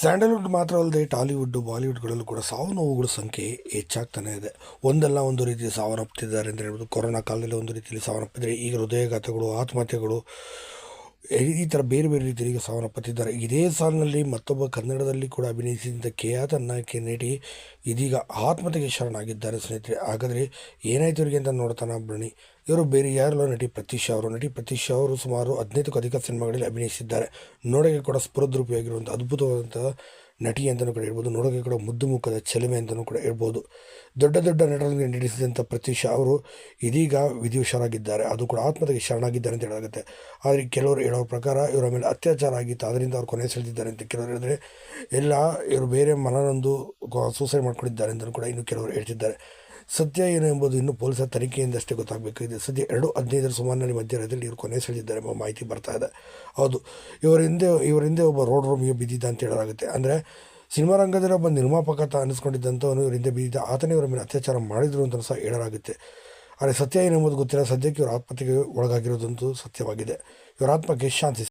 Sandalwood ಮಾತ್ರ ಅಲ್ಲದೆ Tollywood ಬಾಲಿವುಡ್ಗಳಲ್ಲೂ ಕೂಡ ಸಾವು ನೋವುಗಳ ಸಂಖ್ಯೆ ಹೆಚ್ಚಾಗ್ತಾನೆ ಇದೆ. ಒಂದಲ್ಲ ಒಂದು ರೀತಿ ಸಾವನ್ನಪ್ಪುತ್ತಿದ್ದಾರೆ ಅಂತ ಹೇಳ್ಬೋದು. ಕೊರೋನಾ ಕಾಲದಲ್ಲಿ ಒಂದು ರೀತಿಯಲ್ಲಿ ಸಾವನ್ನಪ್ಪಿದರೆ ಈಗ ಹೃದಯಘಾತಗಳು, ಆತ್ಮಹತ್ಯೆಗಳು ಈ- ಥರ ಬೇರೆ ಬೇರೆ ರೀತಿಯಲ್ಲಿ ಸಾವನ್ನಪ್ಪುತ್ತಿದ್ದಾರೆ ಇದೇ ಸಾಲಿನಲ್ಲಿ ಮತ್ತೊಬ್ಬ ಕನ್ನಡದಲ್ಲಿ ಕೂಡ ಅಭಿನಯಿಸಿದಂಥ ಕೆಯಾತನ್ನ ನಟಿ ಇದೀಗ ಆತ್ಮಹತ್ಯೆಗೆ ಶರಣಾಗಿದ್ದಾರೆ ಸ್ನೇಹಿತರೆ. ಹಾಗಾದರೆ ಏನಾಯ್ತು ಇವರಿಗೆ ಅಂತ ನೋಡ್ತಾನೆ ಬನ್ನಿ. ಇವರು ಬೇರೆ ಯಾರಲ್ಲ ನಟಿ ಪ್ರತೀಶ್ ಅವರು. ನಟಿ ಪ್ರತೀಶ್ ಅವರು ಸುಮಾರು ಹದಿನೈದಕ್ಕೂ ಅಧಿಕ ಸಿನಿಮಾಗಳಲ್ಲಿ ಅಭಿನಯಿಸಿದ್ದಾರೆ. ನೋಡೋಕ್ಕೆ ಕೂಡ ಸ್ಫುರದ್ರೂಪಿಯಾಗಿರುವಂಥ ಅದ್ಭುತವಾದಂಥ ನಟಿ ಅಂತಲೂ ಕೂಡ ಹೇಳ್ಬೋದು. ನೋಡೋಕೆ ಕೂಡ ಮುದ್ದು ಮುಖದ ಚಲಮೆ ಅಂತಲೂ ಕೂಡ ಹೇಳ್ಬೋದು. ದೊಡ್ಡ ದೊಡ್ಡ ನಟರೊಂದಿಗೆ ನಟಿಸಿದಂಥ ಪ್ರತೀಶ ಅವರು ಇದೀಗ ವಿಧಿವಶರಾಗಿದ್ದಾರೆ ಅದು ಕೂಡ ಆತ್ಮಹತ್ಯೆಗೆ ಶರಣಾಗಿದ್ದಾರೆ ಅಂತ ಹೇಳಲಾಗುತ್ತೆ. ಆದರೆ ಕೆಲವರು ಹೇಳೋ ಪ್ರಕಾರ ಇವರ ಮೇಲೆ ಅತ್ಯಾಚಾರ ಆಗಿತ್ತು. ಅದರಿಂದ ಅವ್ರು ಕೊನೆ ಸೆಳೆದಿದ್ದಾರೆ ಅಂತ ಕೆಲವರು ಹೇಳಿದ್ರೆ, ಎಲ್ಲ ಇವರು ಬೇರೆ ಮನನೊಂದು ಸೂಸೈಡ್ ಮಾಡ್ಕೊಂಡಿದ್ದಾರೆ ಅಂತಲೂ ಕೂಡ ಇನ್ನು ಕೆಲವರು ಹೇಳ್ತಿದ್ದಾರೆ. ಸತ್ಯ ಏನು ಎಂಬುದು ಇನ್ನೂ ಪೊಲೀಸರ ತನಿಖೆಯಿಂದಷ್ಟೇ ಗೊತ್ತಾಗಬೇಕು. ಇದೆ ಸದ್ಯ ಎರಡು ಹದಿನೈದರ ಸುಮಾರಿನಲ್ಲಿ ಮಧ್ಯರಾತ್ರಿಯಲ್ಲಿ ಇವರು ಕೊನೆ ಸೆಳೆದಿದ್ದಾರೆ ಎಂಬ ಮಾಹಿತಿ ಬರ್ತಾ ಇದೆ. ಹೌದು, ಇವರ ಹಿಂದೆ ಇವರ ಹಿಂದೆ ಒಬ್ಬ ರೋಡ್ ರೂಮಿಗೆ ಬಿದ್ದಿದ್ದ ಅಂತ ಹೇಳಲಾಗುತ್ತೆ. ಅಂದರೆ ಸಿನಿಮಾ ರಂಗದಲ್ಲಿ ಒಬ್ಬ ನಿರ್ಮಾಪಕ ಅಂತ ಅನಿಸ್ಕೊಂಡಿದ್ದಂಥವನು ಇವರ ಹಿಂದೆ ಬಿದ್ದಿದ್ದ. ಆತನೇ ಇವರ ಮೇಲೆ ಅತ್ಯಾಚಾರ ಮಾಡಿದ್ರು ಅಂತ ಸಹ ಹೇಳಲಾಗುತ್ತೆ. ಆದರೆ ಸತ್ಯ ಏನೆಂಬುದು ಗೊತ್ತಿಲ್ಲ. ಸದ್ಯಕ್ಕೆ ಇವರ ಆತ್ಮಹತ್ಯೆಗೆ ಒಳಗಾಗಿರೋದಂತೂ ಸತ್ಯವಾಗಿದೆ. ಇವರ ಆತ್ಮಕ್ಕೆ ಶಾಂತಿ